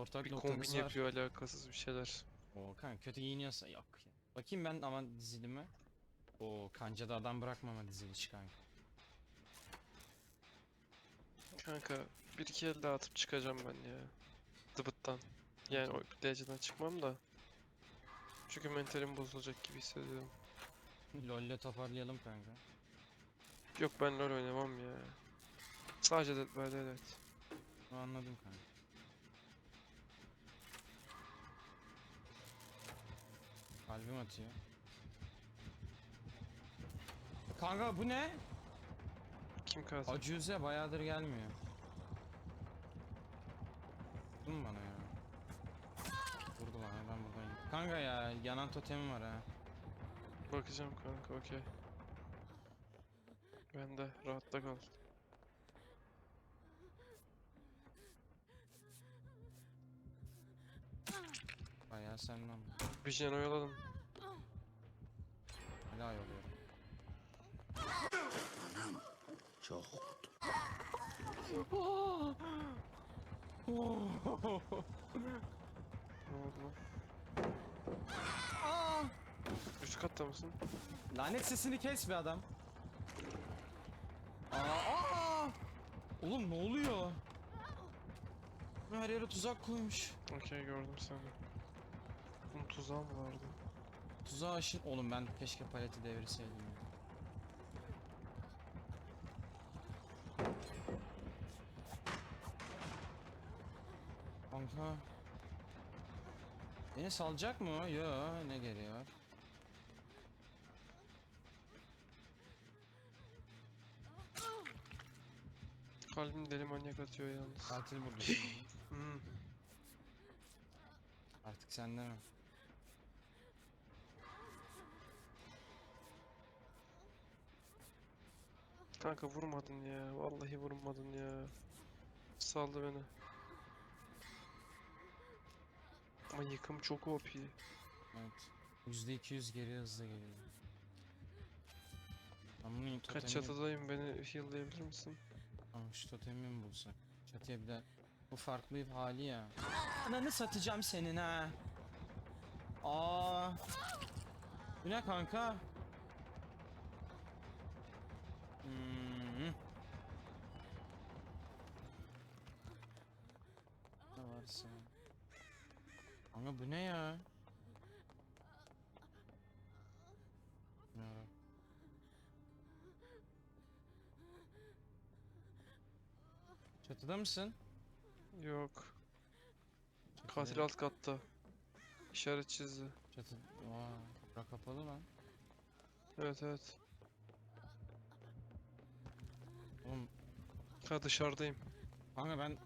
ortak Bir noktanız kombin var. yapıyor alakasız bir şeyler. Oo kanka kötü giyiniyorsa yok. Bakayım ben ama dizilime. Oo kancada adam bırakmama diziliş kanka. Kanka bir iki el daha atıp çıkacağım ben ya. Dıbıttan. Yani o dereceden çıkmam da. Çünkü mentalim bozulacak gibi hissediyorum. LoL'le toparlayalım kanka. Yok ben LoL oynamam ya. Sadece Dead by Daylight. Anladım kanka. Kalbim atıyor. Kanka bu ne? Kim katil? Acuze bayağıdır gelmiyor. Vurdun mu bana ya? Vurdu bana ben buradayım. Kanka ya yanan totemim var ha. Bakacağım kanka okey. Ben de rahatta kal. Senden. Bir jen oyaladım. Hala yolluyorum. Çok Ne oldu lan? Üst katta mısın? Lanet sesini kes be adam. Aa, aa! Oğlum ne oluyor? Her yere tuzak koymuş. Okey gördüm seni. Bunun tuzağı mı vardı? Tuzağa aşık. Oğlum ben keşke paleti devirseydim. ya. Kanka. Beni salacak mı? o? Yo ne gereği var? Kalbim deli manyak atıyor yalnız. Katil burada. Hmm. Artık sende mi? Kanka vurmadın ya. Vallahi vurmadın ya. Saldı beni. Ama yıkım çok OP. Evet. %200 geri hızlı geliyor. Ben bunun Kaç çatıdayım beni heal'layabilir misin? Tamam şu totemi mi bulsak? Çatıya bir de... Bu farklı bir hali ya. Ananı satacağım senin ha. Aa. Bu ne kanka? Bu ne ya? Ara? Çatıda mısın? Yok. Çatıda Katil alt katta. İşaret çizdi. Çatı... Bura kapalı lan. Evet evet. Oğlum Ha dışarıdayım. kanka ben...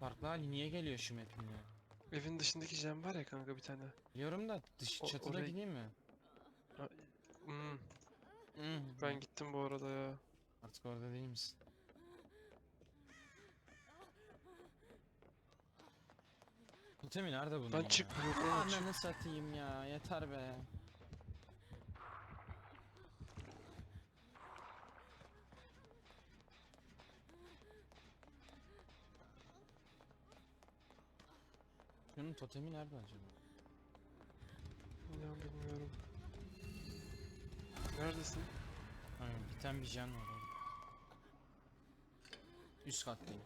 Farklı hali niye geliyor şu map'in ya? Evin dışındaki jam var ya kanka bir tane. Biliyorum da dış O- çatıda oraya- gideyim mi? Hmm. Hmm, Ben gittim bu arada ya. Artık orada değil misin? Totemi nerede bunun Ben ya? çıkmıyorum. Ananı satayım ya yeter be. Şunun totemi nerede acaba? Ya bilmiyorum. Neredesin? Aynen biten bir can var orada. Üst kattayım.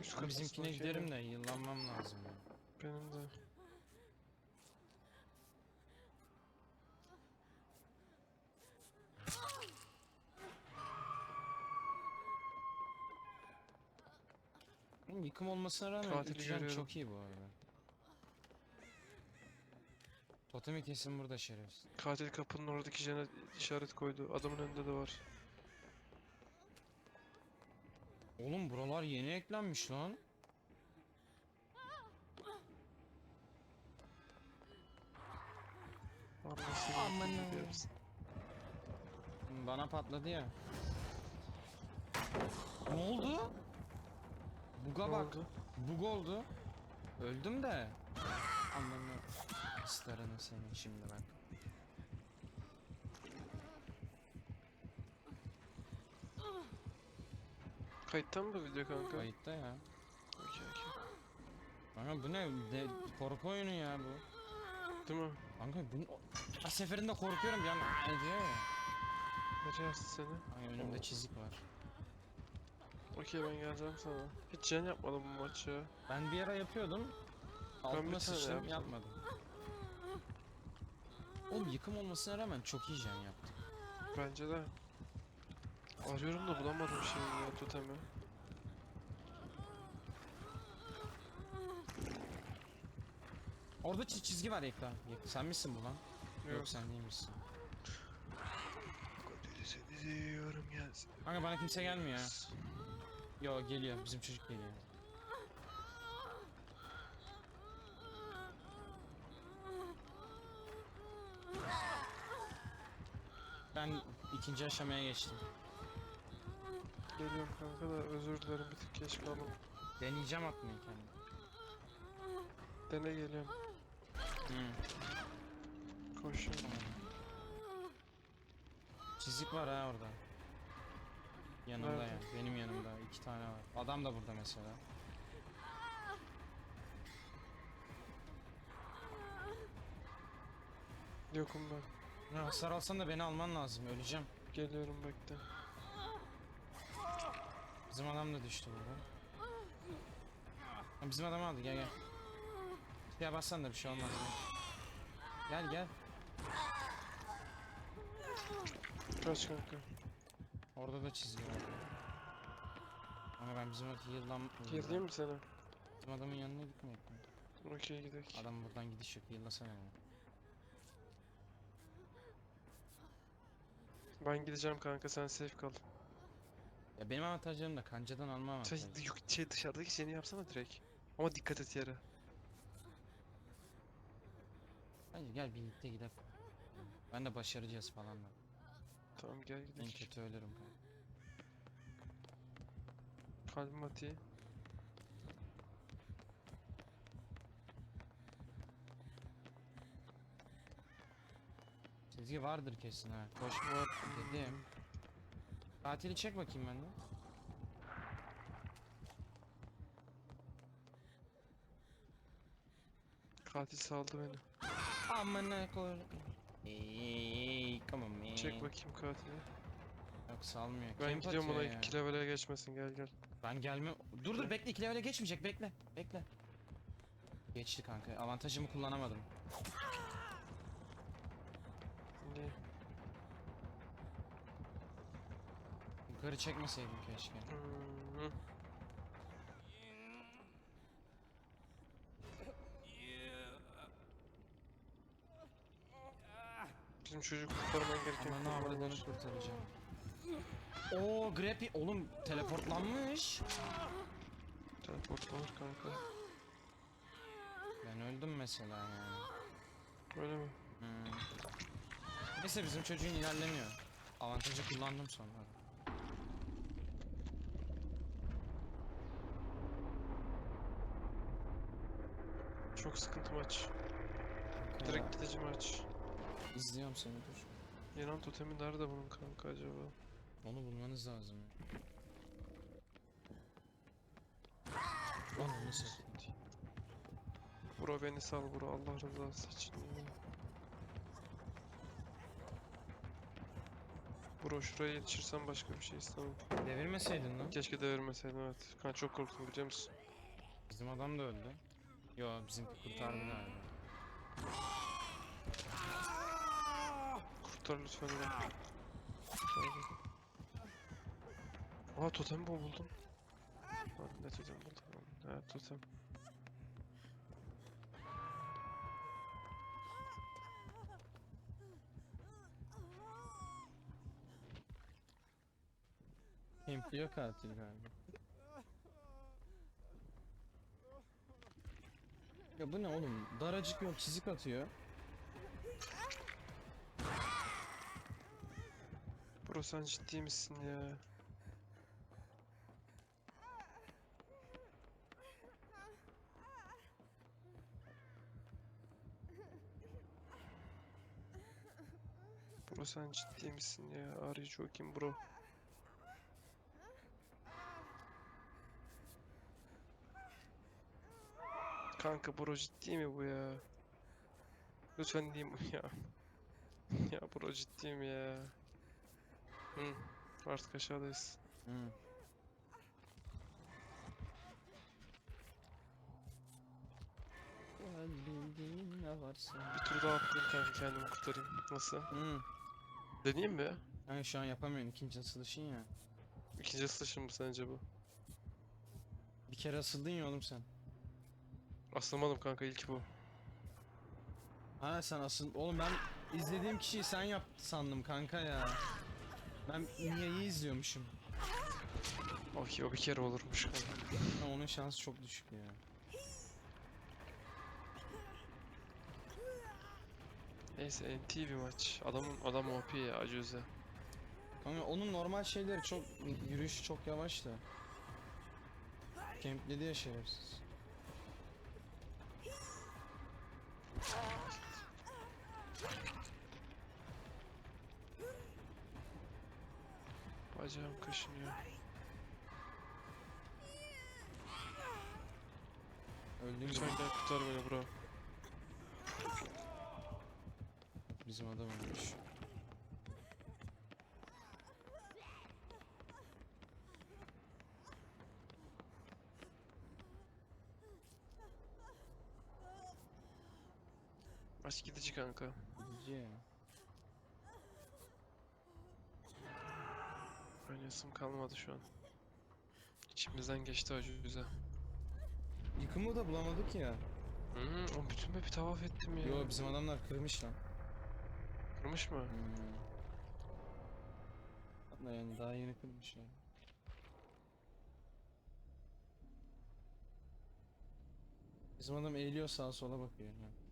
Üst kattasın, bizimkine giderim de yıllanmam lazım ya. Benim de. Oğlum Yıkım olmasına rağmen Katili görüyorum. çok iyi bu arada. Totemi kesin burada şerefsiz. Katil kapının oradaki jene işaret koydu. Adamın önünde de var. Oğlum buralar yeni eklenmiş lan. Aman diyoruz. Bana patladı ya. Ne oldu? Buga bak. oldu? Bug oldu. Öldüm de. Anlamı starını senin şimdi bak. Kayıtta mı bu video kanka? Kayıtta ya. Okey okey. Bu ne? De, korku oyunu ya bu. Değil mi? Kanka bunu... Her seferinde korkuyorum bir an "Aa!" diyor ya. Nereye astı seni? Ay önümde çizik var. Okey ben geleceğim sana. Hiç can yapmadım bu maç ya. Ben bir ara yapıyordum. Altıma sıçtım yapmadım. Oğlum yıkım olmasına rağmen çok iyi can yaptım. Bence de. Arıyorum da bulamadım şeyi ya totemi. Orada çi- çizgi var Yekta. Yek- Sen misin bu lan? Yok, Yok. sen değilmişsin. Kanka bana kimse gelmiyor. Yo geliyor bizim çocuk geliyor. Ben ikinci aşamaya geçtim. Geliyorum kanka da özür dilerim bir tık geç kaldım. Deneyeceğim atmayı kendim. Dene geliyorum. Koşuyorum. Çizik var ha orada. Yanımda Nerede? ya. Benim yanımda iki tane var. Adam da burada mesela. Yokum ben. Ya hasar alsan da beni alman lazım. Öleceğim. Geliyorum bekle. Bizim adam da düştü burada. Ha, bizim adamı aldı gel gel. Gel bassan da bir şey olmaz. Gel gel. gel. Kaç kanka. Orada da çizgi var. Ama ben bizim adamı yıllan... Gireyim mi sana? Bizim adamın yanına gitmeyek mi? Okey gidelim. Adam buradan gidiş yok. Yıllasana beni. Ben gideceğim kanka sen safe kal. Ya benim avantajlarım da kancadan alma Sen avantajı. yok, şey dışarıdaki şeyini yapsana direkt. Ama dikkat et yere. Bence gel birlikte gidelim. Ben de başaracağız falan da. Tamam gel En gidelim. kötü ölürüm. Kalbim atıyor. Çizgi vardır kesin ha. Koş Var. dedim. Tatili çek bakayım ben de. Katil saldı beni. Amına koy. Ey, come on man. Çek bakayım katili. Yok salmıyor. Ben Camp gidiyorum atıyor ona ya. 2 level'e geçmesin gel gel. Ben gelme. Dur dur bekle iki levele geçmeyecek bekle. Bekle. Geçti kanka. Avantajımı kullanamadım. Niye? Yukarı çekmeseydim keşke. Hmm. Bizim çocuk kurtarman gereken konular avradını var. kurtaracağım. Oo Grappy oğlum teleportlanmış. Teleportlanır kanka. Ben öldüm mesela yani. Öyle mi? Hmm. Neyse bizim çocuğun ilerlemiyor. Avantajı kullandım sonra. Çok sıkıntı maç. Direkt gidici maç. İzliyorum seni dur. Yanan totemi nerede bunun kanka acaba? Onu bulmanız lazım. Onu satayım. Bro beni sal bro Allah rızası için. Bro şuraya yetişirsem başka bir şey istemem. Devirmeseydin lan. Keşke devirmeseydim evet. Kanka çok korktum biliyor musun? Bizim adam da öldü. Yo bizimki kurtardı galiba. Kurtar lütfen. Aa totem mi buldum? Lan ne totem buldum? Ha totem. Kempliyor katil galiba. Ya bu ne oğlum? Daracık yok çizik atıyor. sen ciddi misin ya? Bro sen ciddi misin ya? Are joking bro? Kanka bro ciddi mi bu ya? Lütfen diyeyim ya. ya bro ciddi mi ya? Hı. Artık aşağıdayız. Hı. Gel bildiğin ne varsa. Bir tur daha atlayayım kanka kendimi kurtarayım. Nasıl? Hı. Deneyeyim mi? Yani şu an yapamıyorsun ikinci asılışın ya. İkinci ıslaşım mı sence bu? Bir kere asıldın ya oğlum sen. Aslamadım kanka ilk bu. Ha sen asıl... Oğlum ben izlediğim kişiyi sen yaptı sandım kanka ya. Ben Mia'yı izliyormuşum. Okey o bir kere olurmuş. Ama onun şansı çok düşük ya. Neyse NT bir maç. Adamın adam OP ya acıze. Kanka onun normal şeyleri çok... Yürüyüşü çok yavaş da. Campledi ya şerefsiz. Bacağım kaşınıyor. Öldüğüm Lütfen gibi gel kurtar beni bro. bizim adam ölmüş. Maç gidici kanka. Gidici ya. Oynayasım kalmadı şu an. İçimizden geçti acıze. Yıkımı da bulamadık ya. Hmm, o bütün map'i tavaf ettim ya. Yo bizim adamlar kırmış lan. Kırmış mı? Hmm. Yani daha yeni kırmış yani. Bizim adam eğiliyor sağa sola bakıyor. ya.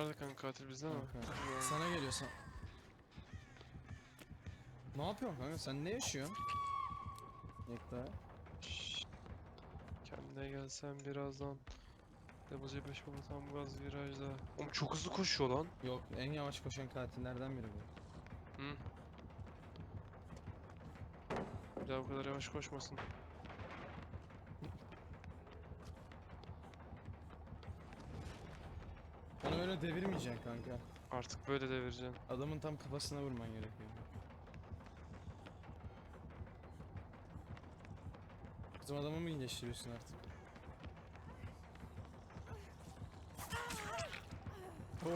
Nerede kanka katil bizde Bilmiyorum. Sana geliyor sen. Ne yapıyorsun kanka? Sen ne yaşıyorsun? Şşş. Kendine gelsen birazdan. Debuzi 5 baba tam gaz virajda. Oğlum çok hızlı koşuyor lan. Yok en yavaş koşan katillerden biri bu. Hı. Bir daha bu kadar yavaş koşmasın. Onu öyle devirmeyeceksin kanka. Artık böyle devireceksin. Adamın tam kafasına vurman gerekiyor. Bizim adamı mı iyileştiriyorsun artık? Oo,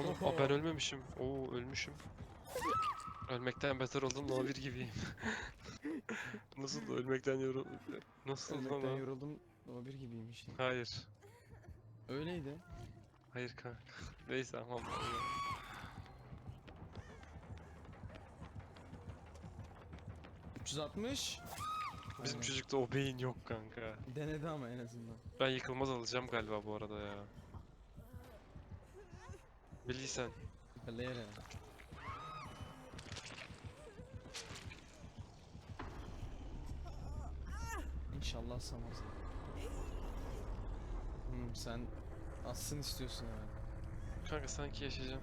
Oğlum aa, ben ölmemişim. Oo ölmüşüm. Ölmekten beter oldum no bir gibiyim. Nasıl ölmekten yorul... Nasıl lan Ölmekten yoruldum. O bir gibiymiş. ya. Hayır. Öyleydi. Hayır kanka. Neyse aman ya. 360. Bizim Aynen. çocukta o beyin yok kanka. Denedi ama en azından. Ben yıkılmaz alacağım galiba bu arada ya. Bildiysen. Galera. İnşallah samaz. Hmm, sen assın istiyorsun herhalde. Kanka sanki yaşayacağım.